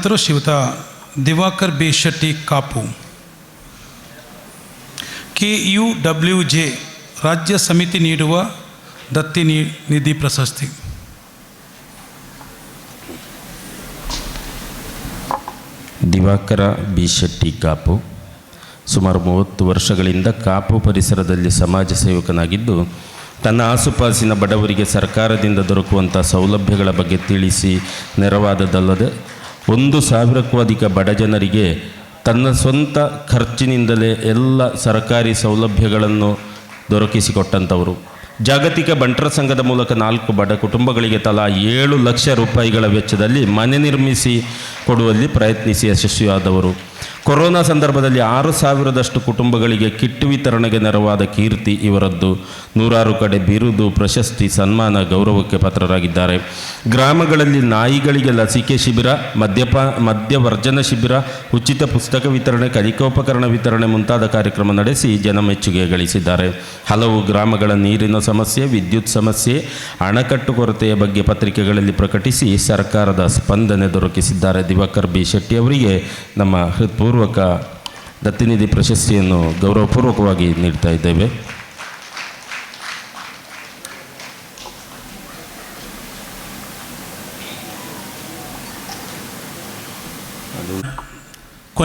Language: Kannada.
ಸನ್ಮಾನಿತರು ಶಿವತ Divakar B Shetty Kapu. K U W J ರಾಜ್ಯ ಸಮಿತಿ ನೀಡುವ ದತ್ತಿ ನಿಧಿ ಪ್ರಶಸ್ತಿ. ದಿವಾಕರ ಬಿ ಶೆಟ್ಟಿ ಕಾಪು ಸುಮಾರು ಮೂವತ್ತು ವರ್ಷಗಳಿಂದ ಕಾಪು ಪರಿಸರದಲ್ಲಿ ಸಮಾಜ ಸೇವಕನಾಗಿದ್ದು, ತನ್ನ ಆಸುಪಾಸಿನ ಬಡವರಿಗೆ ಸರ್ಕಾರದಿಂದ ದೊರಕುವಂಥ ಸೌಲಭ್ಯಗಳ ಬಗ್ಗೆ ತಿಳಿಸಿ ನೆರವಾದದಲ್ಲದೆ ಒಂದು ಸಾವಿರಕ್ಕೂ ಅಧಿಕ ಬಡ ಜನರಿಗೆ ತನ್ನ ಸ್ವಂತ ಖರ್ಚಿನಿಂದಲೇ ಎಲ್ಲ ಸರ್ಕಾರಿ ಸೌಲಭ್ಯಗಳನ್ನು ದೊರಕಿಸಿಕೊಟ್ಟಂಥವರು. ಜಾಗತಿಕ ಬಂಟರ ಸಂಘದ ಮೂಲಕ ನಾಲ್ಕು ಬಡ ಕುಟುಂಬಗಳಿಗೆ ತಲಾ ಏಳು ಲಕ್ಷ ರೂಪಾಯಿಗಳ ವೆಚ್ಚದಲ್ಲಿ ಮನೆ ನಿರ್ಮಿಸಿ ಕೊಡುವಲ್ಲಿ ಪ್ರಯತ್ನಿಸಿ ಯಶಸ್ವಿಯಾದವರು. ಕೊರೋನಾ ಸಂದರ್ಭದಲ್ಲಿ ಆರು ಸಾವಿರದಷ್ಟು ಕುಟುಂಬಗಳಿಗೆ ಕಿಟ್ ವಿತರಣೆಗೆ ನೆರವಾದ ಕೀರ್ತಿ ಇವರದ್ದು. ನೂರಾರು ಕಡೆ ಬಿರುದು, ಪ್ರಶಸ್ತಿ, ಸನ್ಮಾನ, ಗೌರವಕ್ಕೆ ಪಾತ್ರರಾಗಿದ್ದಾರೆ. ಗ್ರಾಮಗಳಲ್ಲಿ ನಾಯಿಗಳಿಗೆ ಲಸಿಕೆ ಶಿಬಿರ, ಮದ್ಯಪ, ಮದ್ಯವರ್ಜನ ಶಿಬಿರ, ಉಚಿತ ಪುಸ್ತಕ ವಿತರಣೆ, ಕಲಿಕೋಪಕರಣ ವಿತರಣೆ ಮುಂತಾದ ಕಾರ್ಯಕ್ರಮ ನಡೆಸಿ ಜನಮೆಚ್ಚುಗೆ ಗಳಿಸಿದ್ದಾರೆ. ಹಲವು ಗ್ರಾಮಗಳ ನೀರಿನ ಸಮಸ್ಯೆ, ವಿದ್ಯುತ್ ಸಮಸ್ಯೆ, ಅಣಕಟ್ಟು ಕೊರತೆಯ ಬಗ್ಗೆ ಪತ್ರಿಕೆಗಳಲ್ಲಿ ಪ್ರಕಟಿಸಿ ಸರ್ಕಾರದ ಸ್ಪಂದನೆ ದೊರಕಿಸಿದ್ದಾರೆ. ದಿವಾಕರ್ ಬಿ ಶೆಟ್ಟಿ ಅವರಿಗೆ ನಮ್ಮ ಹೃತ್ಪೂರ್ವಕ ದತ್ತಿನಿಧಿ ಪ್ರಶಸ್ತಿಯನ್ನು ಗೌರವಪೂರ್ವಕವಾಗಿ ನೀಡ್ತಾ ಇದ್ದೇವೆ.